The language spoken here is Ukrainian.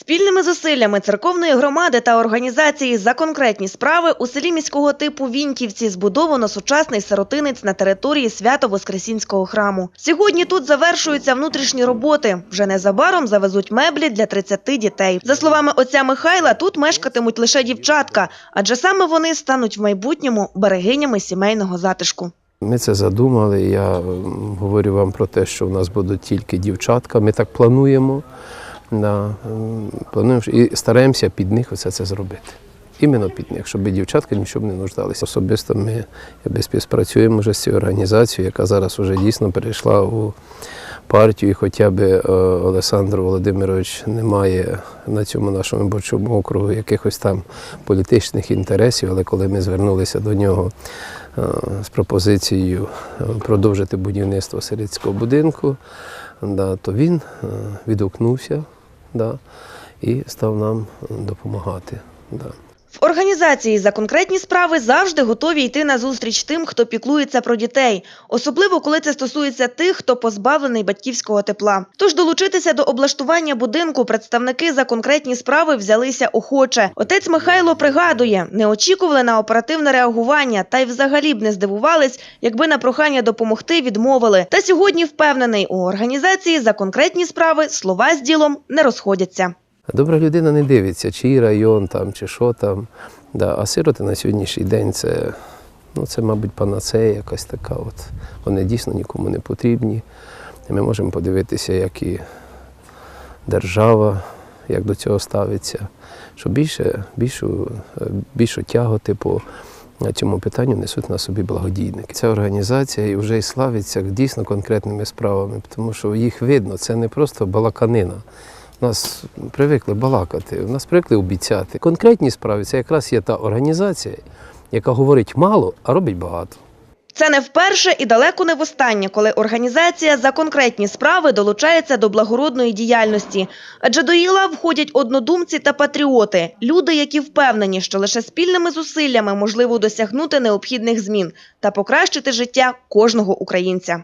Спільними зусиллями церковної громади та організації за конкретні справи у селі міського типу Віньківці збудовано сучасний сиротинець на території Свято-Воскресінського храму. Сьогодні тут завершуються внутрішні роботи. Вже незабаром завезуть меблі для 30 дітей. За словами отця Михайла, тут мешкатимуть лише дівчатка, адже саме вони стануть в майбутньому берегинями сімейного затишку. Ми це задумали. Я говорю вам про те, що у нас будуть тільки дівчатка. Ми так плануємо. Да, плануємо і стараємося під них все це зробити. Іменно під них, щоб дівчатка нічого не нуждалися. Особисто ми співпрацюємо вже з цією організацією, яка зараз вже дійсно перейшла у партію. І хоча б е, Олександр Володимирович не має на цьому нашому виборчому округу якихось там політичних інтересів, але коли ми звернулися до нього е, з пропозицією е, продовжити будівництво селицького будинку, то він відгукнувся да, і став нам допомагати. Да. В організації за конкретні справи завжди готові йти на зустріч тим, хто піклується про дітей, особливо коли це стосується тих, хто позбавлений батьківського тепла. Тож долучитися до облаштування будинку представники за конкретні справи взялися охоче. Отець Михайло пригадує, не очікували на оперативне реагування та й взагалі б не здивувались, якби на прохання допомогти відмовили. Та сьогодні впевнений, у організації за конкретні справи слова з ділом не розходяться. Добра людина не дивиться, чий район там, чи що там. Да. А сироти на сьогоднішній день це, ну, це, мабуть, панацея якась така. От. Вони дійсно нікому не потрібні. І ми можемо подивитися, як і держава, як до цього ставиться, що більше, більшу, більшу тягу, типу, на цьому питанню несуть на собі благодійники. Ця організація вже і славиться дійсно конкретними справами, тому що їх видно, це не просто балаканина. Нас привикли балакати, нас привикли обіцяти. Конкретні справи це якраз є та організація, яка говорить мало, а робить багато. Це не вперше і далеко не востаннє, коли організація за конкретні справи долучається до благородної діяльності. Адже до ІЛА входять однодумці та патріоти, люди, які впевнені, що лише спільними зусиллями можливо досягнути необхідних змін та покращити життя кожного українця.